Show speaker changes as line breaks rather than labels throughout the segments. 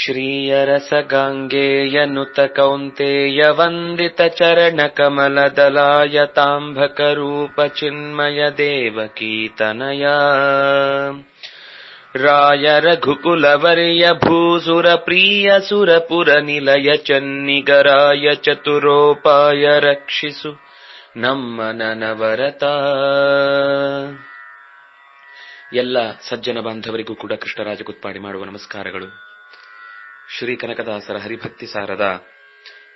श्रीयरसगाङ्गेयनुत कौन्तेय वन्दितचरणकमलदलाय ताम्बकरूपचिन्मय देवकीतनया राय रघुकुलवर्य रघुकुलवर्यभूसुरप्रियसुरपुरनिलय चन्निगराय चतुरोपाय रक्षिषु ನಮ್ಮ ನನವರತ. ಎಲ್ಲ ಸಜ್ಜನ ಬಾಂಧವರಿಗೂ ಕೂಡ ಕೃಷ್ಣರಾಜ ಕುತ್ಪಾಡಿ ಮಾಡುವ ನಮಸ್ಕಾರಗಳು. ಶ್ರೀ ಕನಕದಾಸರ ಹರಿಭಕ್ತಿ ಸಾರದ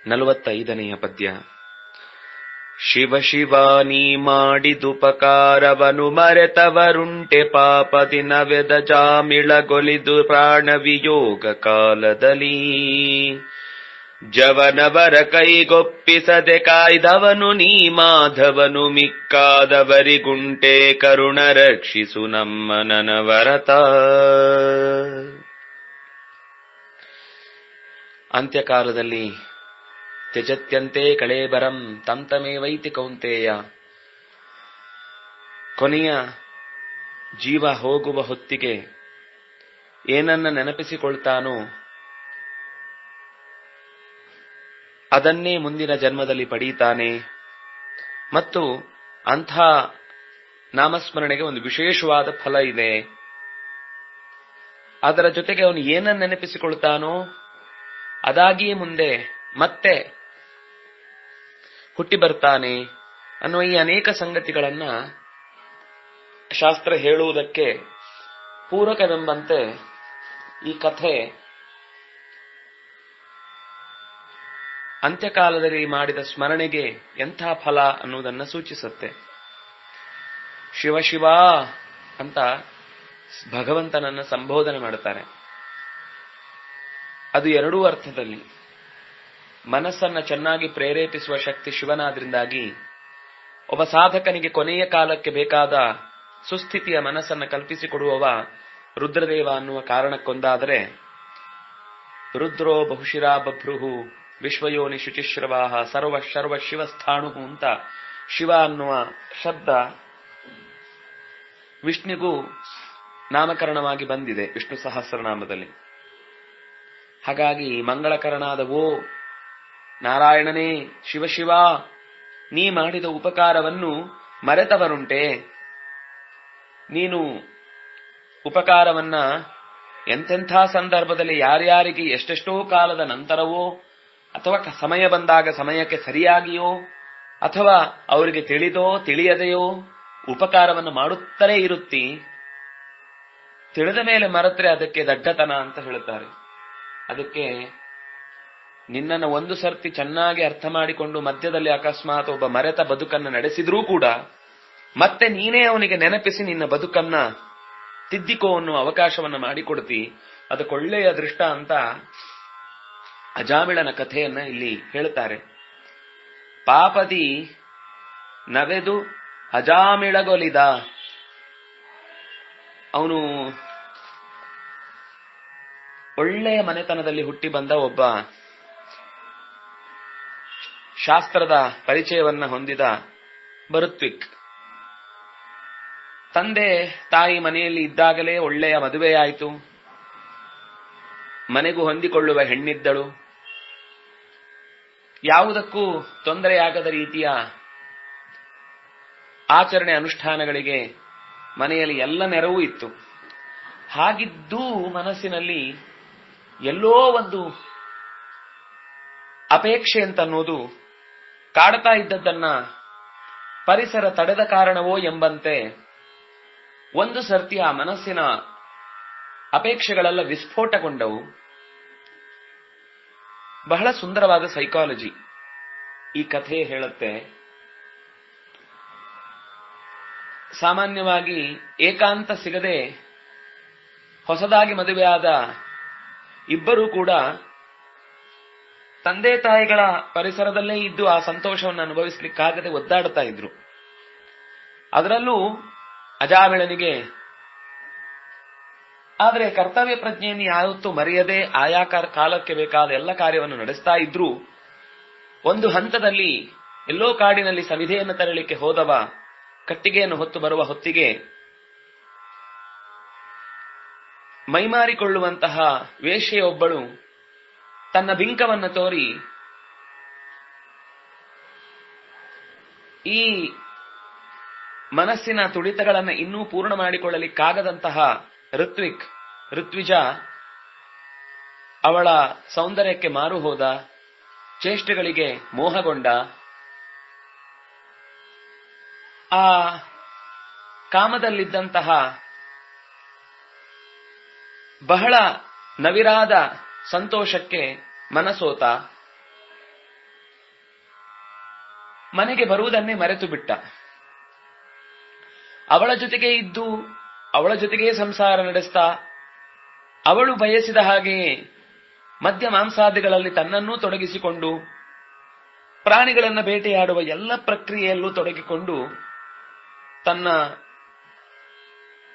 ನಲವತ್ತೈದನೆಯ ಪದ್ಯ. ಶಿವ ಶಿವಾನಿ ಮಾಡಿದುಪಕಾರವನು ಮರೆತವರುಂಟೆ ಪಾಪದಿ ನವೆದ ಜಾಮಿಳಗೊಲಿದು ಪ್ರಾಣವಿಯೋಗ ಕಾಲದಲ್ಲಿ. ಜವನವರ ಕೈಗೊಪ್ಪಿಸದೆ ಕಾಯ್ದವನು ನೀ ಮಾಧವನು ಮಿಕ್ಕಾದವರಿಗುಂಟೆ ಕರುಣ ರಕ್ಷಿಸು ನಮ್ಮ ನನವರತ. ಅಂತ್ಯಕಾಲದಲ್ಲಿ ತ್ಯಜತ್ಯಂತೆ ಕಳೇಬರಂ ತಂತಮೇವೈತಿ ಕೌಂತೆಯ. ಕೊನೆಯ ಜೀವ ಹೋಗುವ ಹೊತ್ತಿಗೆ ಏನನ್ನ ನೆನಪಿಸಿಕೊಳ್ತಾನೋ ಅದನ್ನೇ ಮುಂದಿನ ಜನ್ಮದಲ್ಲಿ ಪಡೀತಾನೆ. ಮತ್ತು ಅಂಥ ನಾಮಸ್ಮರಣೆಗೆ ಒಂದು ವಿಶೇಷವಾದ ಫಲ ಇದೆ. ಅದರ ಜೊತೆಗೆ ಅವನು ಏನನ್ನು ನೆನಪಿಸಿಕೊಳ್ತಾನೋ, ಅದಾಗಿಯೇ ಮುಂದೆ ಮತ್ತೆ ಹುಟ್ಟಿ ಬರ್ತಾನೆ ಅನ್ನುವ ಈ ಅನೇಕ ಸಂಗತಿಗಳನ್ನ ಶಾಸ್ತ್ರ ಹೇಳುವುದಕ್ಕೆ ಪೂರಕವೆಂಬಂತೆ ಈ ಕಥೆ ಅಂತ್ಯಕಾಲದಲ್ಲಿ ಮಾಡಿದ ಸ್ಮರಣೆಗೆ ಎಂಥ ಫಲ ಅನ್ನುವುದನ್ನು ಸೂಚಿಸುತ್ತೆ. ಶಿವಶಿವ ಶಿವ ಅಂತ ಭಗವಂತನನ್ನ ಸಂಬೋಧನೆ ಮಾಡುತ್ತಾರೆ. ಅದು ಎರಡೂ ಅರ್ಥದಲ್ಲಿ. ಮನಸ್ಸನ್ನ ಚೆನ್ನಾಗಿ ಪ್ರೇರೇಪಿಸುವ ಶಕ್ತಿ ಶಿವನಾದ್ರಿಂದಾಗಿ ಒಬ್ಬ ಸಾಧಕನಿಗೆ ಕೊನೆಯ ಕಾಲಕ್ಕೆ ಬೇಕಾದ ಸುಸ್ಥಿತಿಯ ಮನಸ್ಸನ್ನು ಕಲ್ಪಿಸಿಕೊಡುವವ ರುದ್ರದೇವ ಅನ್ನುವ ಕಾರಣಕ್ಕೊಂದಾದರೆ ರುದ್ರೋ ಬಹುಶಿರಾ ಬಭ್ರುಹು ವಿಶ್ವಯೋನಿ ಶುಚಿಶ್ರವಾಹ ಸರ್ವ ಶರ್ವ ಶಿವಸ್ಥಾಣು ಅಂತ ಶಿವ ಅನ್ನುವ ಶಬ್ದ ವಿಷ್ಣುಗೂ ನಾಮಕರಣವಾಗಿ ಬಂದಿದೆ ವಿಷ್ಣು ಸಹಸ್ರನಾಮದಲ್ಲಿ. ಹಾಗಾಗಿ ಮಂಗಳಕರನಾದ ಓ ನಾರಾಯಣನೇ ಶಿವಶಿವ ನೀ ಮಾಡಿದ ಉಪಕಾರವನ್ನು ಮರೆತವರುಂಟೆ. ನೀನು ಉಪಕಾರವನ್ನ ಎಂತೆಂಥ ಸಂದರ್ಭದಲ್ಲಿ ಯಾರ್ಯಾರಿಗೆ ಎಷ್ಟೆಷ್ಟೋ ಕಾಲದ ನಂತರವೋ ಅಥವಾ ಸಮಯ ಬಂದಾಗ ಸಮಯಕ್ಕೆ ಸರಿಯಾಗಿಯೋ, ಅಥವಾ ಅವರಿಗೆ ತಿಳಿದೋ, ತಿಳಿಯದೆಯೋ ಉಪಕಾರವನ್ನು ಮಾಡುತ್ತಲೇ ಇರುತ್ತಿ, ತಿಳಿದ ಮೇಲೆ ಮರೆತ್ರೆ ಅದಕ್ಕೆ ದಡ್ಡತನ ಅಂತ ಹೇಳುತ್ತಾರೆ. ಅದಕ್ಕೆ ನಿನ್ನನ್ನು ಒಂದು ಸರ್ತಿ ಚೆನ್ನಾಗಿ ಅರ್ಥ ಮಾಡಿಕೊಂಡು ಮಧ್ಯದಲ್ಲಿ ಅಕಸ್ಮಾತ್ ಒಬ್ಬ ಮರೆತ ಬದುಕನ್ನ ನಡೆಸಿದ್ರೂ ಕೂಡ ಮತ್ತೆ ನೀನೇ ಅವನಿಗೆ ನೆನಪಿಸಿ ನಿನ್ನ ಬದುಕನ್ನ ತಿದ್ದಿಕೋ ಅನ್ನುವ ಅವಕಾಶವನ್ನ ಮಾಡಿಕೊಡ್ತಿ. ಅದಕ್ಕೊಳ್ಳೆಯ ದೃಷ್ಟ ಅಂತ ಅಜಾಮಿಳನ ಕಥೆಯನ್ನ ಇಲ್ಲಿ ಹೇಳುತ್ತಾರೆ. ಪಾಪದಿ ನವೆದು ಅಜಾಮಿಳಗೊಲಿದ. ಅವನು ಒಳ್ಳೆಯ ಮನೆತನದಲ್ಲಿ ಹುಟ್ಟಿ ಬಂದ ಒಬ್ಬ ಶಾಸ್ತ್ರದ ಪರಿಚಯವನ್ನ ಹೊಂದಿದ ಬರುತ್ವಿಕ್. ತಂದೆ ತಾಯಿ ಮನೆಯಲ್ಲಿ ಇದ್ದಾಗಲೇ ಒಳ್ಳೆಯ ಮದುವೆಯಾಯಿತು. ಮನೆಗೂ ಹೊಂದಿಕೊಳ್ಳುವ ಹೆಣ್ಣಿದ್ದಳು. ಯಾವುದಕ್ಕೂ ತೊಂದರೆಯಾಗದ ರೀತಿಯ ಆಚರಣೆ ಅನುಷ್ಠಾನಗಳಿಗೆ ಮನೆಯಲ್ಲಿ ಎಲ್ಲ ನೆರವು ಇತ್ತು. ಹಾಗಿದ್ದೂ ಮನಸ್ಸಿನಲ್ಲಿ ಎಲ್ಲೋ ಒಂದು ಅಪೇಕ್ಷೆ ಅಂತನ್ನೋದು ಕಾಡ್ತಾ ಇದ್ದದ್ದನ್ನ ಪರಿಸರ ತಡೆದ ಕಾರಣವೋ ಎಂಬಂತೆ ಒಂದು ಸರ್ತಿ ಆ ಮನಸ್ಸಿನ ಅಪೇಕ್ಷೆಗಳೆಲ್ಲ ವಿಸ್ಫೋಟಗೊಂಡವು. ಬಹಳ ಸುಂದರವಾದ ಸೈಕಾಲಜಿ ಈ ಕಥೆ ಹೇಳುತ್ತೆ. ಸಾಮಾನ್ಯವಾಗಿ ಏಕಾಂತ ಸಿಗದೆ ಹೊಸದಾಗಿ ಮದುವೆಯಾದ ಇಬ್ಬರೂ ಕೂಡ ತಂದೆ ತಾಯಿಗಳ ಪರಿಸರದಲ್ಲೇ ಇದ್ದು ಆ ಸಂತೋಷವನ್ನು ಅನುಭವಿಸ್ಲಿಕ್ಕಾಗದೆ ಒದ್ದಾಡ್ತಾ ಇದ್ರು. ಅದರಲ್ಲೂ ಅಜಾಮಿಳನಿಗೆ ಆದರೆ ಕರ್ತವ್ಯ ಪ್ರಜ್ಞೆಯನ್ನು ಯಾವತ್ತೂ ಮರೆಯದೆ ಆಯಾ ಕಾಲಕ್ಕೆ ಬೇಕಾದ ಎಲ್ಲ ಕಾರ್ಯವನ್ನು ನಡೆಸ್ತಾ ಇದ್ರೂ ಒಂದು ಹಂತದಲ್ಲಿ ಎಲ್ಲೋ ಕಾಡಿನಲ್ಲಿ ಸವಿಧೆಯನ್ನು ತರಲಿಕ್ಕೆ ಹೋದವ, ಕಟ್ಟಿಗೆಯನ್ನು ಹೊತ್ತು ಬರುವ ಹೊತ್ತಿಗೆ ಮೈಮಾರಿಕೊಳ್ಳುವಂತಹ ವೇಶ್ಯೆಯೊಬ್ಬಳು ತನ್ನ ಬಿಂಕವನ್ನು ತೋರಿ ಈ ಮನಸ್ಸಿನ ತುಡಿತಗಳನ್ನು ಇನ್ನೂ ಪೂರ್ಣ ಮಾಡಿಕೊಳ್ಳಲಿಕ್ಕಾಗದಂತಹ ಋತ್ವಿಕ್, ಋತ್ವಿಜ, ಅವಳ ಸೌಂದರ್ಯಕ್ಕೆ ಮಾರು ಹೋದ ಚೇಷ್ಟೆಗಳಿಗೆ ಮೋಹಗೊಂಡ, ಆ ಕಾಮದಲ್ಲಿದ್ದಂತಹ ಬಹಳ ನವಿರಾದ ಸಂತೋಷಕ್ಕೆ ಮನಸೋತ, ಮನೆಗೆ ಬರುವುದನ್ನೇ ಮರೆತು ಬಿಟ್ಟ. ಅವಳ ಜೊತೆಗೆ ಇದ್ದು ಅವಳ ಜೊತೆಗೆ ಸಂಸಾರ ನಡೆಸ್ತಾ, ಅವಳು ಬಯಸಿದ ಹಾಗೆಯೇ ಮದ್ಯ ಮಾಂಸಾದಿಗಳಲ್ಲಿ ತನ್ನನ್ನೂ ತೊಡಗಿಸಿಕೊಂಡು, ಪ್ರಾಣಿಗಳನ್ನು ಬೇಟೆಯಾಡುವ ಎಲ್ಲ ಪ್ರಕ್ರಿಯೆಯಲ್ಲೂ ತೊಡಗಿಕೊಂಡು, ತನ್ನ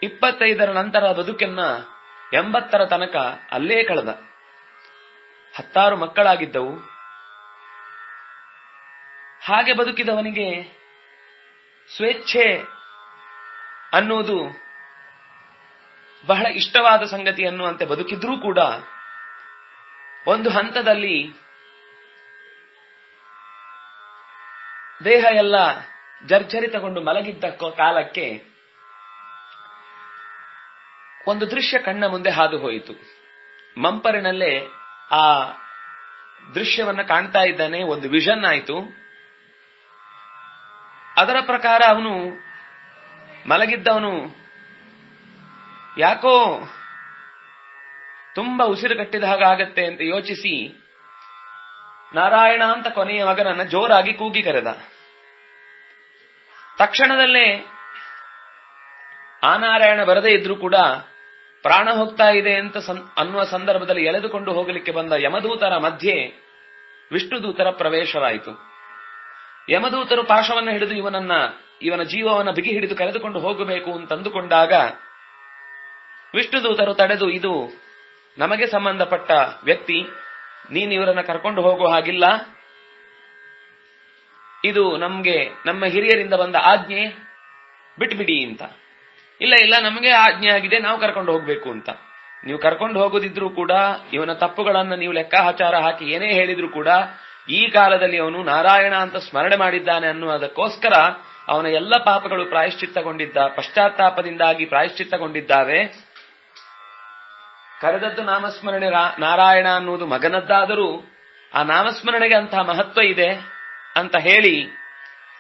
ಇಪ್ಪತ್ತೈದರ ನಂತರ ಬದುಕನ್ನ ಎಂಬತ್ತರ ತನಕ ಅಲ್ಲೇ ಕಳೆದ. ಹತ್ತಾರು ಮಕ್ಕಳಾಗಿದ್ದವು. ಹಾಗೆ ಬದುಕಿದವನಿಗೆ ಸ್ವೇಚ್ಛೆ ಅನ್ನುವುದು ಬಹಳ ಇಷ್ಟವಾದ ಸಂಗತಿ ಅನ್ನುವಂತೆ ಬದುಕಿದ್ರೂ ಕೂಡ ಒಂದು ಹಂತದಲ್ಲಿ ದೇಹ ಎಲ್ಲ ಜರ್ಜರಿತಗೊಂಡು ಮಲಗಿದ್ದ ಕಾಲಕ್ಕೆ ಒಂದು ದೃಶ್ಯ ಕಣ್ಣ ಮುಂದೆ ಹಾದು ಹೋಯಿತು. ಮಂಪರಿನಲ್ಲೇ ಆ ದೃಶ್ಯವನ್ನ ಕಾಣ್ತಾ ಇದ್ದಾನೆ, ಒಂದು ವಿಷನ್ ಆಯಿತು. ಅದರ ಪ್ರಕಾರ ಅವನು ಮಲಗಿದ್ದವನು ಯಾಕೋ ತುಂಬಾ ಉಸಿರು ಕಟ್ಟಿದ ಹಾಗಾಗತ್ತೆ ಅಂತ ಯೋಚಿಸಿ ನಾರಾಯಣ ಅಂತ ಕೊನೆಯ ಮಗನನ್ನ ಜೋರಾಗಿ ಕೂಗಿ ಕರೆದ. ತಕ್ಷಣದಲ್ಲೇ ಆ ನಾರಾಯಣ ಬರದೇ ಇದ್ರೂ ಕೂಡ ಪ್ರಾಣ ಹೋಗ್ತಾ ಇದೆ ಅಂತ ಅನ್ನುವ ಸಂದರ್ಭದಲ್ಲಿ ಎಳೆದುಕೊಂಡು ಹೋಗಲಿಕ್ಕೆ ಬಂದ ಯಮದೂತರ ಮಧ್ಯೆ ವಿಷ್ಣುದೂತರ ಪ್ರವೇಶವಾಯಿತು. ಯಮದೂತರು ಪಾಶವನ್ನು ಹಿಡಿದು ಇವನನ್ನ, ಇವನ ಜೀವವನ್ನು ಬಿಗಿ ಹಿಡಿದು ಕರೆದುಕೊಂಡು ಹೋಗಬೇಕು ಅಂತ ಅಂದುಕೊಂಡಾಗ ವಿಷ್ಣುದೂತರು ತಡೆದು ಇದು ನಮಗೆ ಸಂಬಂಧಪಟ್ಟ ವ್ಯಕ್ತಿ, ನೀನು ಇವರನ್ನ ಕರ್ಕೊಂಡು ಹೋಗುವ ಹಾಗಿಲ್ಲ. ಇದು ನಮ್ಗೆ, ನಮ್ಮ ಹಿರಿಯರಿಂದ ಬಂದ ಆಜ್ಞೆ, ಬಿಟ್ಬಿಡಿ ಅಂತ. ಇಲ್ಲ ಇಲ್ಲ, ನಮಗೆ ಆಜ್ಞೆ ಆಗಿದೆ, ನಾವು ಕರ್ಕೊಂಡು ಹೋಗ್ಬೇಕು ಅಂತ. ನೀವು ಕರ್ಕೊಂಡು ಹೋಗೋದಿದ್ರು ಕೂಡ, ಇವನ ತಪ್ಪುಗಳನ್ನ ನೀವು ಲೆಕ್ಕಾಚಾರ ಹಾಕಿ ಏನೇ ಹೇಳಿದ್ರು ಕೂಡ, ಈ ಕಾಲದಲ್ಲಿ ಅವನು ನಾರಾಯಣ ಅಂತ ಸ್ಮರಣೆ ಮಾಡಿದ್ದಾನೆ ಅನ್ನುವುದಕ್ಕೋಸ್ಕರ ಅವನ ಎಲ್ಲ ಪಾಪಗಳು ಪ್ರಾಯಶ್ಚಿತ್ತಗೊಂಡಿದ್ದ, ಪಶ್ಚಾತ್ತಾಪದಿಂದಾಗಿ ಪ್ರಾಯಶ್ಚಿತ್ತಗೊಂಡಿದ್ದಾವೆ. ಕರೆದದ್ದು ನಾಮಸ್ಮರಣೆ ನಾರಾಯಣ ಅನ್ನುವುದು ಮಗನದ್ದಾದರೂ ಆ ನಾಮಸ್ಮರಣೆಗೆ ಅಂತಹ ಮಹತ್ವ ಇದೆ ಅಂತ ಹೇಳಿ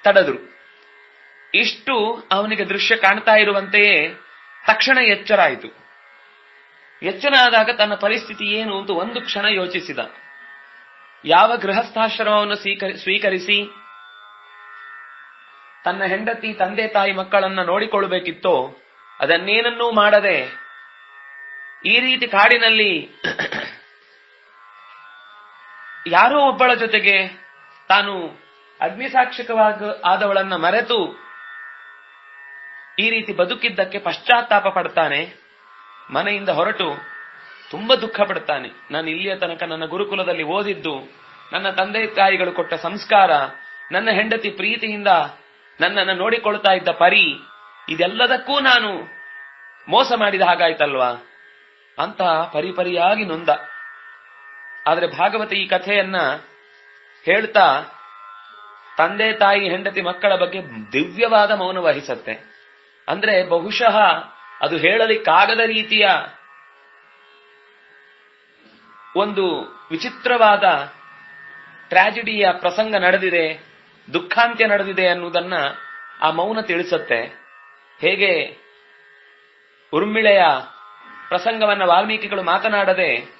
ತಡೆದ್ರು. ಇಷ್ಟು ಅವನಿಗೆ ದೃಶ್ಯ ಕಾಣ್ತಾ ಇರುವಂತೆಯೇ ತಕ್ಷಣ ಎಚ್ಚರ ಆಯಿತು. ಎಚ್ಚರ ಆದಾಗ ತನ್ನ ಪರಿಸ್ಥಿತಿ ಏನು ಅಂತ ಒಂದು ಕ್ಷಣ ಯೋಚಿಸಿದ. ಯಾವ ಗೃಹಸ್ಥಾಶ್ರಮವನ್ನು ಸ್ವೀಕರಿ- ಸ್ವೀಕರಿಸಿ? ತನ್ನ ಹೆಂಡತಿ, ತಂದೆ, ತಾಯಿ ಮಕ್ಕಳನ್ನ ನೋಡಿಕೊಳ್ಳಬೇಕಿತ್ತೋ ಅದನ್ನೇನನ್ನೂ ಮಾಡದೆ ಈ ರೀತಿ ಕಾಡಿನಲ್ಲಿ ಯಾರೋ ಒಬ್ಬಳ ಜೊತೆಗೆ ತಾನು ಅಗ್ನಿಸಾಕ್ಷಿಕವಾಗ ಆದವಳನ್ನ ಮರೆತು ಈ ರೀತಿ ಬದುಕಿದ್ದಕ್ಕೆ ಪಶ್ಚಾತ್ತಾಪ ಪಡ್ತಾನೆ, ಮನೆಯಿಂದ ಹೊರಟು ತುಂಬಾ ದುಃಖ ಪಡ್ತಾನೆ. ನಾನು ಇಲ್ಲಿಯ ತನಕ ನನ್ನ ಗುರುಕುಲದಲ್ಲಿ ಓದಿದ್ದು, ನನ್ನ ತಂದೆ ತಾಯಿಗಳು ಕೊಟ್ಟ ಸಂಸ್ಕಾರ, ನನ್ನ ಹೆಂಡತಿ ಪ್ರೀತಿಯಿಂದ ನನ್ನನ್ನು ನೋಡಿಕೊಳ್ತಾ ಇದ್ದ ಪರಿ, ಇದೆಲ್ಲದಕ್ಕೂ ನಾನು ಮೋಸ ಮಾಡಿದ ಹಾಗಾಯ್ತಲ್ವಾ? ಅಂತ ಪರಿಪರಿಯಾಗಿ ನೊಂದ. ಆದರೆ ಭಾಗವತ ಈ ಕಥೆಯನ್ನ ಹೇಳ್ತಾ ತಂದೆ ತಾಯಿ ಹೆಂಡತಿ ಮಕ್ಕಳ ಬಗ್ಗೆ ದಿವ್ಯವಾದ ಮೌನ ವಹಿಸತ್ತೆ. ಅಂದ್ರೆ ಬಹುಶಃ ಅದು ಹೇಳಲಿಕ್ಕಾಗದ ರೀತಿಯ ಒಂದು ವಿಚಿತ್ರವಾದ ಟ್ರಾಜಿಡಿಯ ಪ್ರಸಂಗ ನಡೆದಿದೆ, ದುಃಖಾಂತ್ಯ ನಡೆದಿದೆ ಅನ್ನುವುದನ್ನ ಆ ಮೌನ ತಿಳಿಸುತ್ತೆ. ಹೇಗೆ ಉರ್ಮಿಳೆಯ ಪ್ರಸಂಗವನ್ನ ವಾಲ್ಮೀಕಿಗಳು ಮಾತನಾಡದೆ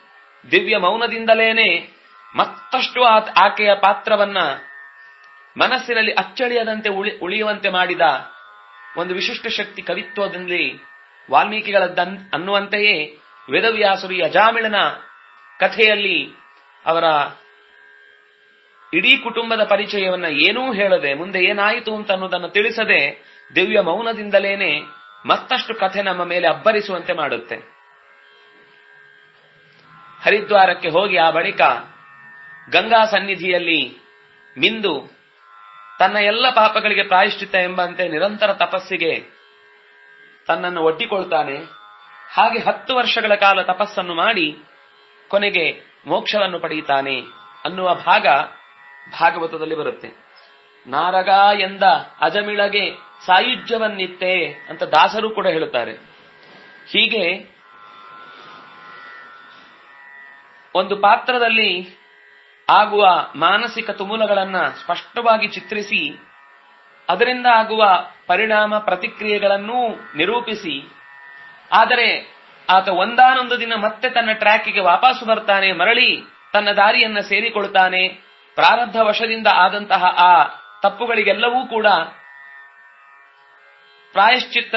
ದಿವ್ಯ ಮೌನದಿಂದಲೇನೆ ಮತ್ತಷ್ಟು ಆಕೆಯ ಪಾತ್ರವನ್ನ ಮನಸ್ಸಿನಲ್ಲಿ ಅಚ್ಚಳಿಯದಂತೆ ಉಳಿ- ಉಳಿಯುವಂತೆ ಮಾಡಿದ ಒಂದು ವಿಶಿಷ್ಟ ಶಕ್ತಿ ಕವಿತ್ವದಲ್ಲಿ ವಾಲ್ಮೀಕಿಗಳದ್ದನ್ ಅನ್ನುವಂತೆಯೇ ವೇದವ್ಯಾಸರು ಅಜಾಮಿಳನ ಕಥೆಯಲ್ಲಿ ಅವರ ಇಡೀ ಕುಟುಂಬದ ಪರಿಚಯವನ್ನ ಏನೂ ಹೇಳದೆ ಮುಂದೆ ಏನಾಯಿತು ಅಂತ ಅನ್ನೋದನ್ನು ತಿಳಿಸದೆ ದಿವ್ಯ ಮೌನದಿಂದಲೇನೆ ಮತ್ತಷ್ಟು ಕಥೆ ನಮ್ಮ ಮೇಲೆ ಅಬ್ಬರಿಸುವಂತೆ ಮಾಡುತ್ತೆ. ಹರಿದ್ವಾರಕ್ಕೆ ಹೋಗಿ ಆ ಬಳಿಕ ಗಂಗಾ ಸನ್ನಿಧಿಯಲ್ಲಿ ಮಿಂದು ತನ್ನ ಎಲ್ಲ ಪಾಪಗಳಿಗೆ ಪ್ರಾಯಶ್ಚಿತ್ತ ಎಂಬಂತೆ ನಿರಂತರ ತಪಸ್ಸಿಗೆ ತನ್ನನ್ನು ಒಡ್ಡಿಕೊಳ್ತಾನೆ. ಹಾಗೆ ಹತ್ತು ವರ್ಷಗಳ ಕಾಲ ತಪಸ್ಸನ್ನು ಮಾಡಿ ಕೊನೆಗೆ ಮೋಕ್ಷವನ್ನು ಪಡೆಯುತ್ತಾನೆ ಅನ್ನುವ ಭಾಗ ಭಾಗವತದಲ್ಲಿ ಬರುತ್ತೆ. ನಾರಗ ಎಂದ ಅಜಮಿಳಗೆ ಸಾಯುಜ್ಯವನ್ನಿತ್ತೆ ಅಂತ ದಾಸರು ಕೂಡ ಹೇಳುತ್ತಾರೆ. ಹೀಗೆ ಒಂದು ಪಾತ್ರದಲ್ಲಿ ಆಗುವ ಮಾನಸಿಕ ತುಮುಲಗಳನ್ನು ಸ್ಪಷ್ಟವಾಗಿ ಚಿತ್ರಿಸಿ, ಅದರಿಂದ ಆಗುವ ಪರಿಣಾಮ ಪ್ರತಿಕ್ರಿಯೆಗಳನ್ನೂ ನಿರೂಪಿಸಿ, ಆದರೆ ಆತ ಒಂದಾನೊಂದು ದಿನ ಮತ್ತೆ ತನ್ನ ಟ್ರ್ಯಾಕಿಗೆ ವಾಪಸ್ಸು ಬರ್ತಾನೆ, ಮರಳಿ ತನ್ನ ದಾರಿಯನ್ನ ಸೇರಿಕೊಳ್ತಾನೆ. ಪ್ರಾರಬ್ಧ ವಶದಿಂದ ಆದಂತಹ ಆ ತಪ್ಪುಗಳಿಗೆಲ್ಲವೂ ಕೂಡ ಪ್ರಾಯಶ್ಚಿತ್ತ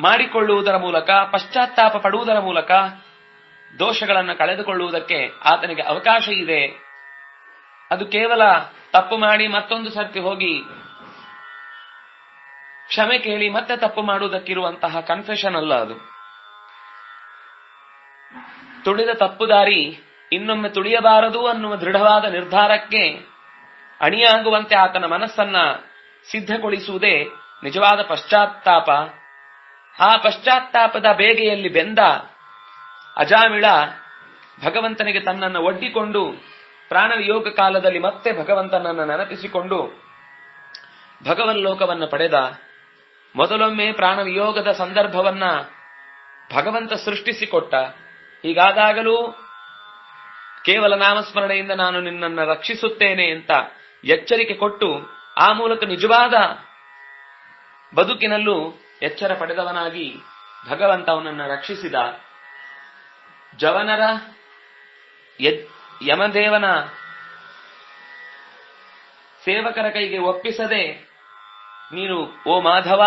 ಮಾಡಿಕೊಳ್ಳುವುದರ ಮೂಲಕ, ಪಶ್ಚಾತ್ತಾಪ ಪಡುವುದರ ಮೂಲಕ ದೋಷಗಳನ್ನು ಕಳೆದುಕೊಳ್ಳುವುದಕ್ಕೆ ಆತನಿಗೆ ಅವಕಾಶ ಇದೆ. ಅದು ಕೇವಲ ತಪ್ಪು ಮಾಡಿ ಮತ್ತೊಂದು ಸರ್ತಿ ಹೋಗಿ ಕ್ಷಮೆ ಕೇಳಿ ಮತ್ತೆ ತಪ್ಪು ಮಾಡುವುದಕ್ಕಿರುವಂತಹ ಕನ್ಫೆಷನ್ ಅಲ್ಲ ಅದು. ತುಳಿದ ತಪ್ಪು ದಾರಿ ಇನ್ನೊಮ್ಮೆ ತುಳಿಯಬಾರದು ಅನ್ನುವ ದೃಢವಾದ ನಿರ್ಧಾರಕ್ಕೆ ಅಣಿಯಾಗುವಂತೆ ಆತನ ಮನಸ್ಸನ್ನ ಸಿದ್ಧಗೊಳಿಸುವುದೇ ನಿಜವಾದ ಪಶ್ಚಾತ್ತಾಪ. ಆ ಪಶ್ಚಾತ್ತಾಪದ ಬೇಗೆಯಲ್ಲಿ ಬೆಂದ ಅಜಾಮಿಳ ಭಗವಂತನಿಗೆ ತನ್ನನ್ನು ಒಡ್ಡಿಕೊಂಡು ಪ್ರಾಣವಿಯೋಗ ಕಾಲದಲ್ಲಿ ಮತ್ತೆ ಭಗವಂತನನ್ನು ನೆನಪಿಸಿಕೊಂಡು ಭಗವನ್ ಲೋಕವನ್ನು ಪಡೆದ. ಮೊದಲೊಮ್ಮೆ ಪ್ರಾಣವಿಯೋಗದ ಸಂದರ್ಭವನ್ನ ಭಗವಂತ ಸೃಷ್ಟಿಸಿಕೊಟ್ಟ. ಹೀಗಾದಾಗಲೂ ಕೇವಲ ನಾಮಸ್ಮರಣೆಯಿಂದ ನಾನು ನಿನ್ನನ್ನು ರಕ್ಷಿಸುತ್ತೇನೆ ಅಂತ ಎಚ್ಚರಿಕೆ ಕೊಟ್ಟು ಆ ಮೂಲಕ ನಿಜವಾದ ಬದುಕಿನಲ್ಲೂ ಎಚ್ಚರ ಪಡೆದವನಾಗಿ ಭಗವಂತ ಅವನನ್ನು ರಕ್ಷಿಸಿದ. ಜವನರ ಯಮದೇವನ ಸೇವಕರ ಕೈಗೆ ಒಪ್ಪಿಸದೆ ನೀನು, ಓ ಮಾಧವ,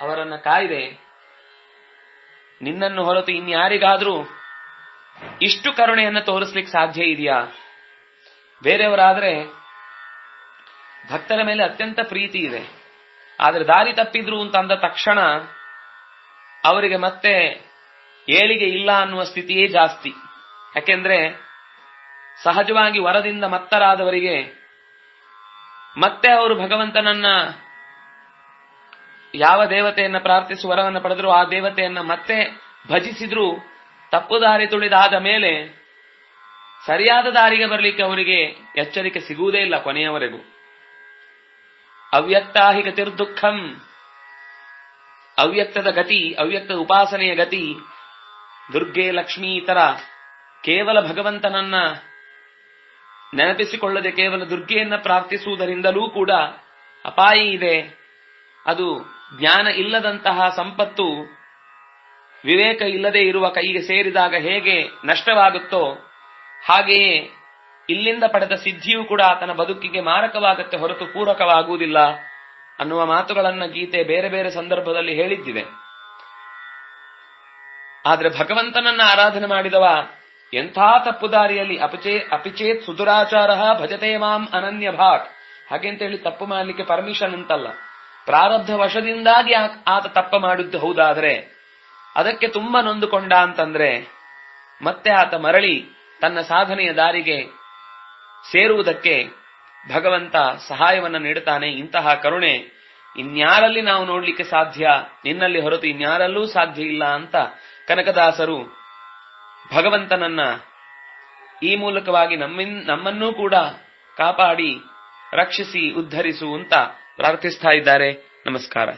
ಅವರನ್ನ ಕಾಯ್ದೆ. ನಿನ್ನನ್ನು ಹೊರತು ಇನ್ಯಾರಿಗಾದ್ರೂ ಇಷ್ಟು ಕರುಣೆಯನ್ನು ತೋರಿಸ್ಲಿಕ್ಕೆ ಸಾಧ್ಯ ಇದೆಯಾ? ಬೇರೆಯವರಾದ್ರೆ ಭಕ್ತರ ಮೇಲೆ ಅತ್ಯಂತ ಪ್ರೀತಿ ಇದೆ. ಆದ್ರೆ ದಾರಿ ತಪ್ಪಿದ್ರು ಅಂತ ಅಂದ ತಕ್ಷಣ ಅವರಿಗೆ ಮತ್ತೆ ಏಳಿಗೆ ಇಲ್ಲ ಅನ್ನುವ ಸ್ಥಿತಿಯೇ ಜಾಸ್ತಿ. ಯಾಕೆಂದ್ರೆ ಸಹಜವಾಗಿ ವರದಿಂದ ಮತ್ತರಾದವರಿಗೆ ಮತ್ತೆ ಅವರು ಭಗವಂತನನ್ನ ಯಾವ ದೇವತೆಯನ್ನ ಪ್ರಾರ್ಥಿಸಿ ವರವನ್ನು ಪಡೆದ್ರು ಆ ದೇವತೆಯನ್ನ ಮತ್ತೆ ಭಜಿಸಿದ್ರು ತಪ್ಪು ದಾರಿ ತುಳಿದಾದ ಮೇಲೆ ಸರಿಯಾದ ದಾರಿಗೆ ಬರಲಿಕ್ಕೆ ಅವರಿಗೆ ಎಚ್ಚರಿಕೆ ಸಿಗುವುದೇ ಇಲ್ಲ ಕೊನೆಯವರೆಗೂ. ಅವ್ಯಕ್ತಾಹಿ ಗತಿರ್ದುಃಖಂ ಅವ್ಯಕ್ತದ ಗತಿ, ಅವ್ಯಕ್ತದ ಉಪಾಸನೆಯ ಗತಿ ದುರ್ಗೆ ಲಕ್ಷ್ಮೀ ಇತರ ಕೇವಲ ಭಗವಂತನನ್ನ ನೆನಪಿಸಿಕೊಳ್ಳದೆ ಕೇವಲ ದುರ್ಗೆಯನ್ನ ಪ್ರಾರ್ಥಿಸುವುದರಿಂದಲೂ ಕೂಡ ಅಪಾಯ ಇದೆ. ಅದು ಜ್ಞಾನ ಇಲ್ಲದಂತಹ ಸಂಪತ್ತು ವಿವೇಕ ಇಲ್ಲದೆ ಇರುವ ಕೈಗೆ ಸೇರಿದಾಗ ಹೇಗೆ ನಷ್ಟವಾಗುತ್ತೋ ಹಾಗೆಯೇ ಇಲ್ಲಿಂದ ಪಡೆದ ಸಿದ್ಧಿಯೂ ಕೂಡ ಆತನ ಬದುಕಿಗೆ ಮಾರಕವಾಗುತ್ತೆ ಹೊರತು ಪೂರಕವಾಗುವುದಿಲ್ಲ ಅನ್ನುವ ಮಾತುಗಳನ್ನ ಗೀತೆ ಬೇರೆ ಬೇರೆ ಸಂದರ್ಭದಲ್ಲಿ ಹೇಳಿದ್ದಿದೆ. ಆದ್ರೆ ಭಗವಂತನನ್ನ ಆರಾಧನೆ ಮಾಡಿದವ ಎಂಥ ತಪ್ಪುದಾರಿಯಲ್ಲಿ ಅಪಚೇ ಅಪಿಚೇತ್ ಸುಧುರಾಚಾರ ಭಜತೆ ಮಾಂ ಅನನ್ಯ ಭಾಟ್ ಹೇಳಿ ತಪ್ಪು ಮಾಡಲಿಕ್ಕೆ ಪರ್ಮಿಷನ್ ಅಂತಲ್ಲ ಪ್ರಾರಬ್ಧ ವಶದಿಂದಾಗಿ ಆತ ತಪ್ಪ ಮಾಡಿದ್ದು ಹೌದಾದ್ರೆ ಅದಕ್ಕೆ ತುಂಬಾ ನೊಂದುಕೊಂಡ ಅಂತಂದ್ರೆ ಮತ್ತೆ ಆತ ಮರಳಿ ತನ್ನ ಸಾಧನೆಯ ದಾರಿಗೆ ಸೇರುವುದಕ್ಕೆ ಭಗವಂತ ಸಹಾಯವನ್ನ ನೀಡುತ್ತಾನೆ. ಇಂತಹ ಕರುಣೆ ಇನ್ಯಾರಲ್ಲಿ ನಾವು ನೋಡ್ಲಿಕ್ಕೆ ಸಾಧ್ಯ? ನಿನ್ನಲ್ಲಿ ಹೊರತು ಇನ್ಯಾರಲ್ಲೂ ಸಾಧ್ಯ ಇಲ್ಲ ಅಂತ ಕನಕದಾಸರು ಭಗವಂತನನ್ನ ಈ ಮೂಲಕವಾಗಿ ನಮ್ಮಿನ್ ನಮ್ಮನ್ನೂ ಕೂಡ ಕಾಪಾಡಿ ರಕ್ಷಿಸಿ ಉದ್ಧರಿಸು ಅಂತ ಪ್ರಾರ್ಥಿಸ್ತಾ ಇದ್ದಾರೆ. ನಮಸ್ಕಾರ.